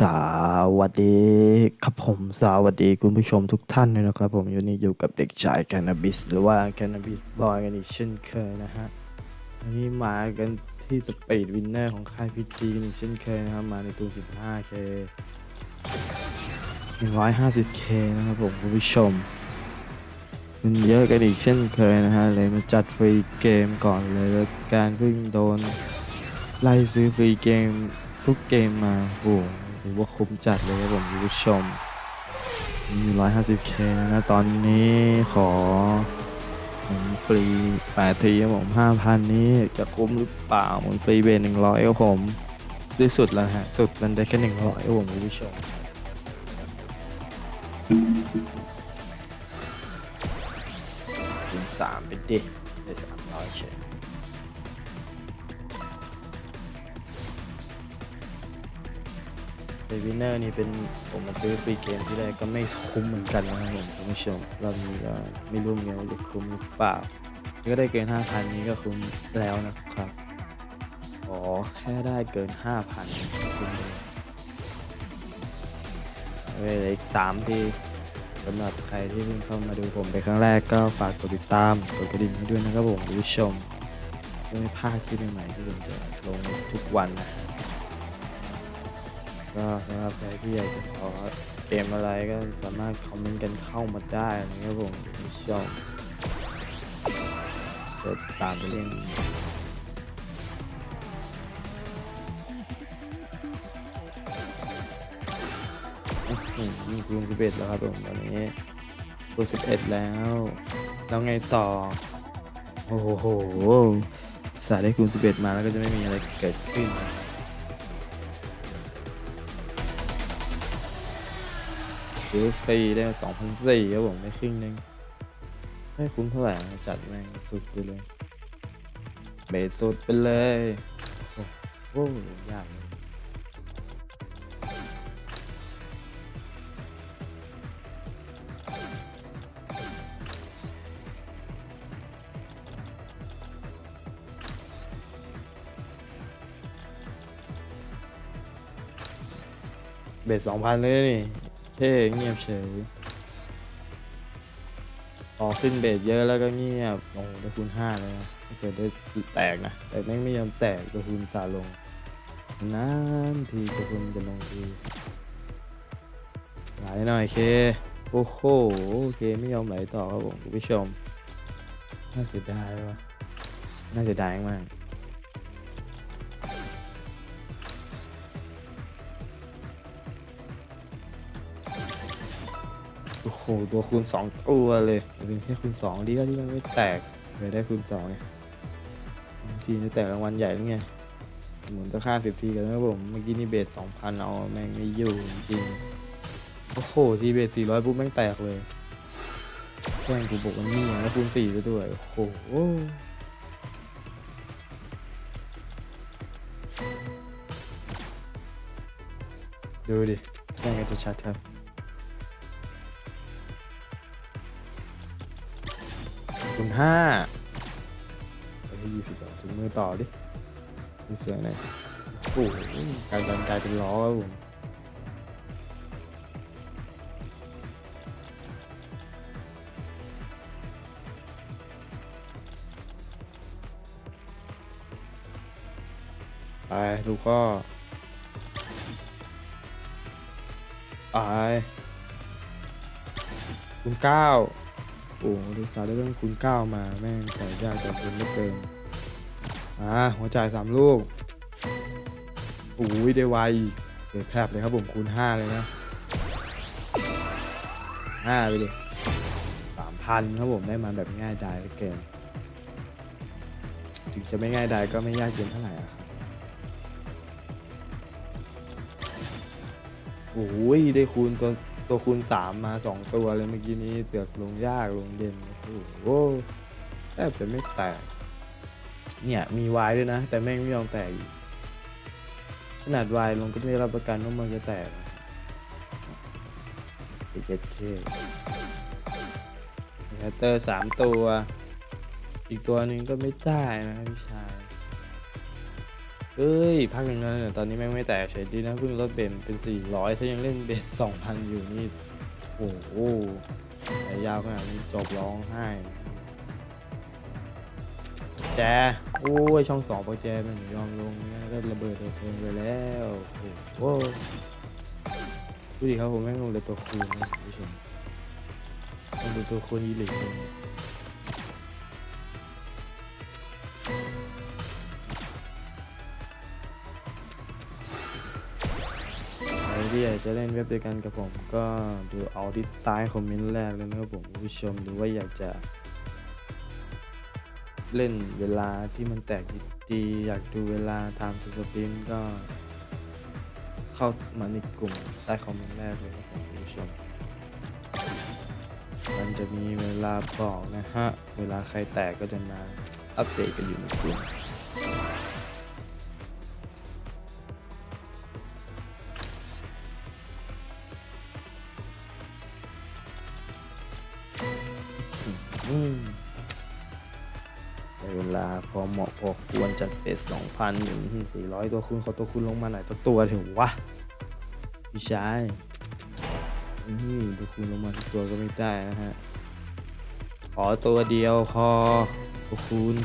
สวัสดีครับผมสวัสดีคุณผู้ชมทุกท่านด้วยนะครับ ผมอยู่นี่อยู่กับเด็กชายแคนาบิสหรือว่าแคนาบิสบอยกันอีกเช่นเคยนะฮะวันนี้มากันที่สปีดวินเนอร์ของค่ายพีจีนอีกเช่นเคยนะครับ มาในตัว 15k 150k นะครับผมคุณผู้ชม มันเยอะกันอีกเช่นเคยนะฮะเลยมาจัดฟรีเกมก่อนเลยแล้วการเพิ่งโดนไล่ซื้อฟรีเกมทุกเกมมาโอ้ ถือว่าคุ้มจัดเลยครับผมคุณผู้ชมมี 150k นะตอนนี้ขอผมฟรี8ทีครับผม 5,000 นี้จะคุ้มหรือเปล่าหมุนฟรีเบน100ครับผมที่สุดแล้วฮะ สุดมันได้แค่ 100ครับผมคุณผู้ชมสามไปดิได้สามร้อยเฉย เดวินเนอร์นี่เป็นผมมาซื้อฟรีเกมที่แรกก็ไม่คุ้มเหมือนกันนะครับผมคุณผู้ชมรอบนี้ก็ไม่รู้เหมือนกันว่าจะคุ้มหรือเปล่าก็ได้เกิน 5,000 นี้ก็คุ้มแล้วนะครับขอแค่ได้เกิน 5,000คุ้มเลยเว้ยเหลืออีก3ทีสำหรับใครที่เพิ่งเข้ามาดูผมเป็นครั้งแรกก็ฝากกดติดตามกดกระดิ่งให้ด้วยนะครับผมคุณผู้ชมเพื่อไม่พลาดคลิปใหม่ๆที่ผมจะลงทุกวันนะ ก็สำหรับใครที่อยากจะขอเกมอะไรก็สามารถคอมเมนต์กันเข้ามาได้นะครับผมคุณผู้ชมจะตามไปเล่นอื้อหือมีคูณสิบเอ็ดแล้วครับผมตอนนี้คูณสิบเอ็ดแล้ว แล้วไงต่อ โอ้โหสายได้คูณสิบเอ็ดมาแล้วก็จะไม่มีอะไรเกิดขึ้น ซื้อฟรีได้สองพันสี่ครับผมได้ครึ่งหนึง ไม่คุ้มเท่าไหร่จัดแม่งสุดไปเลยเบสสุดไปเลย โอ้โหยากเลยเบสสองพันเลยนี่ เท่เงียบเฉยพอขึ้นเบสเยอะแล้วก็เงียบโอ้ได้คูณห้าเลยนะถ้าเกิดได้แตกนะ แต่แม่งไม่ยอมแตกตัวคูณสาลงนานทีตัวคูณจะลงทีไหลหน่อยเค โอ้โหเคไม่ยอมไหลต่อครับผมคุณผู้ชม น่าเสียดายวะน่าเสียดายมาก หตัวคูณสองตัวเลยเป็นแค่คูณสองดีก็ที่มันไม่แตกเลยได้คูณสองไงบางทีจะแตกรางวัลใหญ่แล้วไงหมุนตัวค่าสิบทีกันนะครับผมเมื่อกี้นี่เบสสองพันเอาแม่งไม่อยู่จริงโอ้โหทีเบสสี่ร้อยปุ๊บแม่งแตกเลยแกล้งกูบอกว่านี่แล้วคูณสี่ไปด้วยโอ้โหดูดิแกล้งกันจะชัดครับ ห้าไปที่ยี่สิบต่อถึงมือต่อดิมีเสียงหน่อยโอ้โหการดันกลายเป็นล้อครับผมไปลูกก็ไปคุณเก้า โอ้โหดูสาได้เรื่องคูณเก้ามาแม่งแต่ยากแต่คุณไม่เกินอ่าหัวจ่ายสามลูกโอ้ยได้ไวเดี๋ยแพบเลยครับผมคูณห้าเลยนะห้าไปดิสามพันครับผมได้มาแบบง่ายดายเหลือเกินถึงจะไม่ง่ายดายก็ไม่ยากเย็นเท่าไหร่อะครับโอ้ยได้คูณตัว ตัวคูณสามมาสองตัวเลยเมื่อกี้นี้เสือกลงยากลงเย็นโอ้โหแทบจะไม่แตก เนี่ยมีวายด้วยนะ แต่แม่งไม่ยอมแตกอีกขนาดวายลงก็ไม่รับประกันว่ามันจะแตกเจ็ดเคแฮตเตอร์สามตัว อีกตัวหนึ่งก็ไม่ได้นะพี่ชาย เอ้ยพักหนึ่งแล้วเนี่ยตอนนี้แม่งไม่แตกเฉยดีนะเพิ่งลดเบนเป็น 400 ถ้ายังเล่นเบส2,000 อยู่นี่ โอ้โหยาวขนาดนี้จบร้องไห้แจโอ้ย ช่องสองปอแจมันยอมลงนะก็ระเบิดตัวเทิงไปแล้วโอ้โหดูดิครับผมแม่งลงเลยตัวคูณนะคุณผู้ชมลงเลยตัวคูณอีหลีเลย ที่อยากจะเล่นเว็บเดียวกันกับผม ก็ดูเอาที่ใต้คอมเมนต์แรกเลยนะครับผมผู้ชมหรือว่าอยากจะ เล่นเวลาที่มันแตกดีๆอยากดูเวลาทม์ทูสปรินก็ เข้ามาในกลุ่มใต้คอมเมนต์แรกเลยครับผมผู้ชม มันจะมีเวลาบอกนะฮะ เวลาใครแตกก็จะมาอัปเดตกันอยู่ในกลุ่ม อืมในเวลาพอเหมาะพอควรจัดเป็ดสองพันหนึ่งสี่ร้อยตัวคุณขอตัวคุณลงมาหน่อยสักตัวถึงวะพี่ชายอืมตัวคุณลงมาสักตัวก็ไม่ได้นะฮะขอตัวเดียวพอตัวคุณ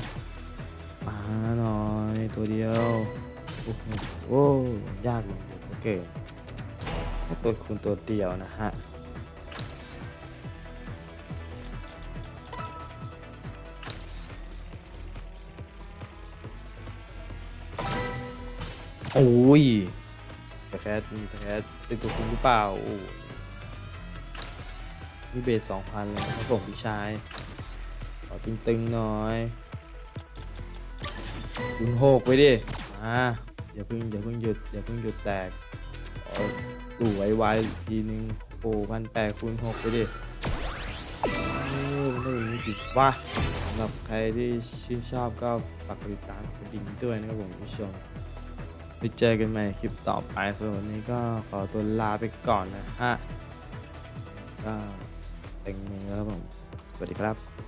มาหน่อยตัวเดียวโอ้โหยากเลยโอเคตัวคุณตัวเดียวนะฮะ โอ้ยแต่แคสมีแต่แคสเป็นตัวคุณหรือเปล่าโอ้นี่เบสสองพันเลยนะครับผมพี่ชายขอตึงๆหน่อยคุณหกไปดิมาอย่าเพิ่งอย่าเพิ่งหยุดอย่าเพิ่งหยุดแตกสู่ไวไวๆอีกทีนึงโอ้พันแปดคูณหกไปดิไม่ได้มีสิว่าสำหรับใครที่ชื่นชอบก็ฝากติดตามกดดิ่งด้วยนะครับผมคุณผู้ชม ไปเจอกันใหม่คลิปต่อไปสำหรับวันนี้ก็ขอตัวลาไปก่อนนะฮะก็เต็งมือแล้วครับผม สวัสดีครับ